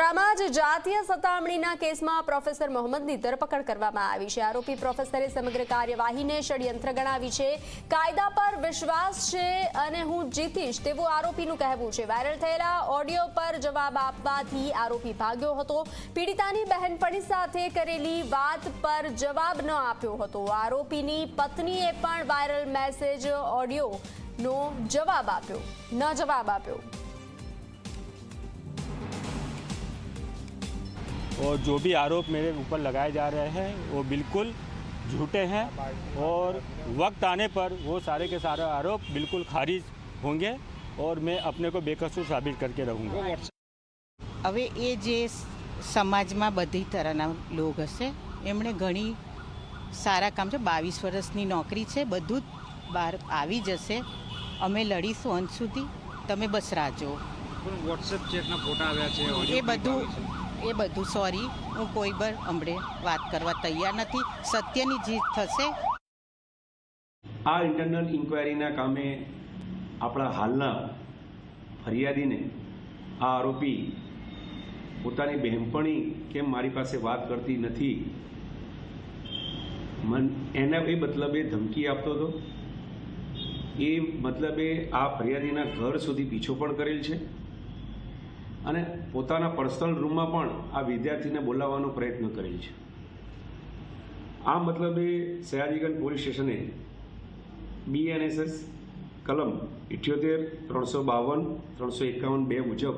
વડોદરામાં જ જાતીય સતામણીના કેસમાં પ્રોફેસર મોહમ્મદની ધરપકડ કરવામાં આવી છે. આરોપી પ્રોફેસરે સમગ્ર કાર્યવાહીને ષડયંત્ર ગણાવી છે. કાયદા પર વિશ્વાસ છે અને હું જીતીશ તેવું આરોપીનું કહેવું છે. વાયરલ થયેલા ઓડિયો પર જવાબ આપવાથી આરોપી ભાગ્યો હતો. પીડિતાની બહેનપણી સાથે કરેલી વાત પર જવાબ ન આપ્યો હતો. આરોપીની પત્નીએ પણ વાયરલ મેસેજ ઓડિયોનો જવાબ આપ્યો, ન જવાબ આપ્યો. और जो भी आरोप मेरे ऊपर लगाए जा रहे हैं वो बिल्कुल झूठे हैं और वक्त आने पर वो सारे के सारे आरोप बिल्कुल खारिज होंगे और मैं अपने को बेकसूर साबित करके रहूँगा હવે એ જે સમાજમાં બધી તરહના લોક હશે એમણે ઘણી સારા કામ છે બાવીસ વર્ષની નોકરી છે બધું જ બહાર આવી જશે અમે લડીશું અંત સુધી તમે બસ રાહ જુઓ પણ વોટ્સએપ ચેટના ફોટા આવ્યા છે audio એ બધું એ બધું સોરી હું કોઈ બર હમણે વાત કરવા તૈયાર નથી. સત્યની જીત થશે. આ ઇન્ટરનલ ઇન્ક્વાયરીના કામે આપણા હાલના ફરિયાદીને આ આરોપી પોતાની બહેનપણી કેમ મારી પાસે વાત કરતી નથી, મન એના એ મતલબે ધમકી આપતો હતો. એ મતલબે આ ફરિયાદીના ઘર સુધી પીછો પણ કરેલ છે. અને પોતાના પર્સનલ રૂમમાં પણ આ વિદ્યાર્થીને બોલાવવાનો પ્રયત્ન કરેલ છે. આ મતલબે સયાજીગંજ પોલીસ સ્ટેશને બીએનએસએસ કલમ ઇઠ્યોતેર, ત્રણસો બાવન, ત્રણસો એકાવન બે મુજબ